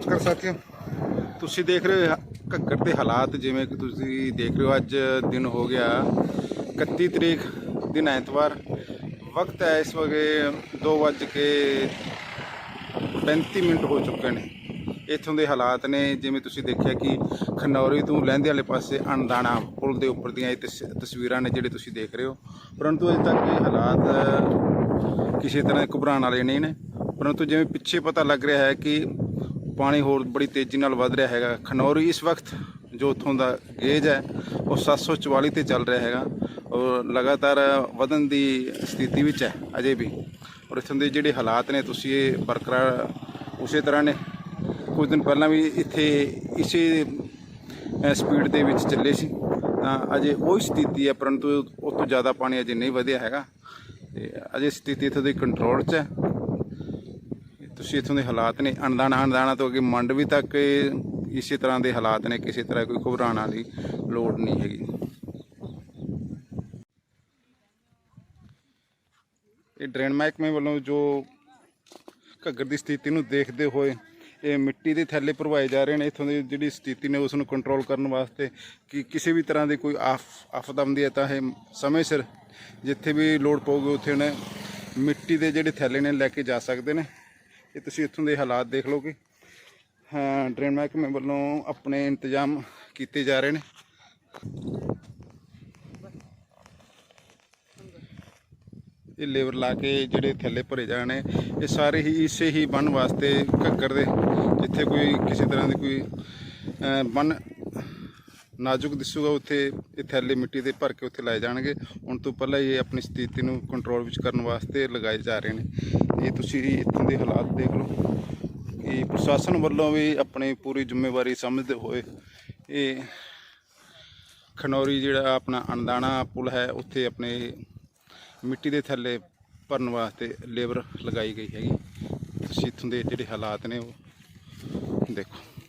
ਨਮਸਕਾਰ ਸਾਥੀਓ। ਤੁਸੀਂ ਦੇਖ ਰਹੇ ਹੋ ਘੱਗਰ ਦੇ ਹਾਲਾਤ ਜਿਵੇਂ ਕਿ ਤੁਸੀਂ ਦੇਖ ਰਹੇ ਹੋ, ਅੱਜ ਦਿਨ ਹੋ ਗਿਆ 31 ਤਰੀਕ ਦਿਨ ਐਤਵਾਰ। ਵਕਤ ਹੈ ਇਸ ਵਗੇ 2 ਵੱਜ ਕੇ 35 ਮਿੰਟ ਹੋ ਚੁੱਕੇ ਨੇ। ਇੱਥੋਂ ਦੇ ਹਾਲਾਤ ਨੇ, ਜਿਵੇਂ ਤੁਸੀਂ ਦੇਖਿਆ ਕਿ ਖਨੌਰੀ ਤੋਂ ਲਹਿੰਦੇ ਵਾਲੇ ਪਾਸੇ ਅਣਦਾਣਾ ਪੁਲ ਦੇ ਉੱਪਰ ਦੀਆਂ ਇਹ ਤਸ- ਤਸਵੀਰਾਂ ਨੇ ਜਿਹੜੇ ਤੁਸੀਂ ਦੇਖ ਰਹੇ ਹੋ। ਪਰੰਤੂ ਅਜੇ ਤੱਕ ਇਹ ਹਾਲਾਤ ਕਿਸੇ ਤਰ੍ਹਾਂ ਘਬਰਾਉਣ ਵਾਲੇ ਨਹੀਂ ਨੇ। ਪਰੰਤੂ ਜਿਵੇਂ ਪਿੱਛੇ ਪਤਾ ਲੱਗ ਰਿਹਾ ਹੈ ਕਿ ਪਾਣੀ ਹੋਰ ਬੜੀ ਤੇਜ਼ੀ ਨਾਲ ਵੱਧ ਰਿਹਾ ਹੈਗਾ। ਖਨੌਰੀ ਇਸ ਵਕਤ ਜੋ ਉੱਥੋਂ ਦਾ ਗੇਜ ਹੈ, ਉਹ 744 ਤੇ ਚੱਲ ਰਿਹਾ ਹੈਗਾ ਔਰ ਲਗਾਤਾਰ ਵਧਣ ਦੀ ਸਥਿਤੀ ਵਿੱਚ ਹੈ ਅਜੇ ਵੀ। ਔਰ ਇੱਥੋਂ ਦੇ ਜਿਹੜੇ ਹਾਲਾਤ ਨੇ, ਤੁਸੀਂ ਇਹ ਬਰਕਰਾਰ ਉਸੇ ਤਰ੍ਹਾਂ ਨੇ। ਕੁਝ ਦਿਨ ਪਹਿਲਾਂ ਵੀ ਇੱਥੇ ਇਸੇ ਸਪੀਡ ਦੇ ਵਿੱਚ ਚੱਲੇ ਸੀ। ਤਾਂ ਅਜੇ ਉਹੀ ਸਥਿਤੀ ਹੈ, ਪਰੰਤੂ ਉਸ ਤੋਂ ਜ਼ਿਆਦਾ ਪਾਣੀ ਅਜੇ ਨਹੀਂ ਵਧਿਆ ਹੈਗਾ। ਤੇ ਅਜੇ ਸਥਿਤੀ ਇੱਥੋਂ ਦੀ ਕੰਟਰੋਲ 'ਚ ਹੈ। ਤੁਸੀਂ ਇੱਥੋਂ ਦੇ ਹਾਲਾਤ ਨੇ ਅਣਦਾਣਾ ਅਣਦਾਣਾ ਤੋਂ ਅੱਗੇ ਮੰਡਵੀ ਤੱਕ ਇਹ ਇਸੇ ਤਰ੍ਹਾਂ ਦੇ ਹਾਲਾਤ ਨੇ, ਕਿਸੇ ਤਰ੍ਹਾਂ ਕੋਈ ਘਬਰਾਉਣ ਵਾਲੀ ਲੋੜ ਨਹੀਂ ਹੈਗੀ। ਇਹ ਡਰੇਨ ਮਹਿਕਮੇ ਵੱਲੋਂ ਜੋ ਘੱਗਰ ਦੀ ਸਥਿਤੀ ਨੂੰ ਦੇਖਦੇ ਹੋਏ ਇਹ ਮਿੱਟੀ ਦੇ ਥੈਲੇ ਭਰਵਾਏ ਜਾ ਰਹੇ ਨੇ, ਇੱਥੋਂ ਦੀ ਜਿਹੜੀ ਸਥਿਤੀ ਨੇ ਉਸ ਨੂੰ ਕੰਟਰੋਲ ਕਰਨ ਵਾਸਤੇ ਕਿ ਕਿਸੇ ਵੀ ਤਰ੍ਹਾਂ ਦੀ ਕੋਈ ਆਫ ਆਫਤ ਆਉਂਦੀ ਹੈ ਤਾਂ ਇਹ ਸਮੇਂ ਸਿਰ ਜਿੱਥੇ ਵੀ ਲੋੜ ਪਊਗੀ ਉੱਥੇ ਨੇ ਮਿੱਟੀ ਦੇ ਜਿਹੜੇ ਥੈਲੇ ਨੇ ਲੈ ਕੇ ਜਾ ਸਕਦੇ ਨੇ। ਇਹ ਤੁਸੀਂ ਇੱਥੋਂ ਦੇ ਹਾਲਾਤ ਦੇਖ ਲਓ ਕਿ ਡਰੇਨ ਮਹਿਕਮੇ ਵੱਲੋਂ ਆਪਣੇ ਇੰਤਜ਼ਾਮ ਕੀਤੇ ਜਾ ਰਹੇ ਨੇ। ਇਹ ਲੇਬਰ ਲਾ ਕੇ ਜਿਹੜੇ ਥੱਲੇ ਭਰੇ ਜਾਣੇ ਇਹ ਸਾਰੇ ਹੀ ਇਸੇ ਹੀ ਬੰਨ ਵਾਸਤੇ ਘੱਗਰ ਦੇ ਜਿੱਥੇ ਕੋਈ ਕਿਸੇ ਤਰ੍ਹਾਂ ਦੀ ਕੋਈ ਅਹ, ਨਾਜ਼ੁਕ ਦਿਸੂਗਾ, ਉੱਥੇ ਇਹ ਥੈਲੇ ਮਿੱਟੀ ਦੇ ਭਰ ਕੇ ਉੱਥੇ ਲਾਏ ਜਾਣਗੇ। ਹੁਣ ਤੋਂ ਪਹਿਲਾਂ ਇਹ ਆਪਣੀ ਸਥਿਤੀ ਨੂੰ ਕੰਟਰੋਲ ਵਿੱਚ ਕਰਨ ਵਾਸਤੇ ਲਗਾਏ ਜਾ ਰਹੇ ਨੇ। ਇਹ ਤੁਸੀਂ ਇੱਥੋਂ ਦੇ ਹਾਲਾਤ ਦੇਖ ਲਓ। ਕਿ ਪ੍ਰਸ਼ਾਸਨ ਵੱਲੋਂ ਵੀ ਆਪਣੀ ਪੂਰੀ ਜ਼ਿੰਮੇਵਾਰੀ ਸਮਝਦੇ ਹੋਏ ਇਹ ਖਨੌਰੀ ਜਿਹੜਾ ਆਪਣਾ ਅਣਦਾਣਾ ਪੁਲ ਹੈ, ਉੱਥੇ ਆਪਣੇ ਮਿੱਟੀ ਦੇ ਥੱਲੇ ਭਰਨ ਵਾਸਤੇ ਲੇਬਰ ਲਗਾਈ ਗਈ ਹੈਗੀ। ਤੁਸੀਂ ਇੱਥੋਂ ਦੇ ਜਿਹੜੇ ਹਾਲਾਤ ਨੇ ਉਹ ਦੇਖੋ।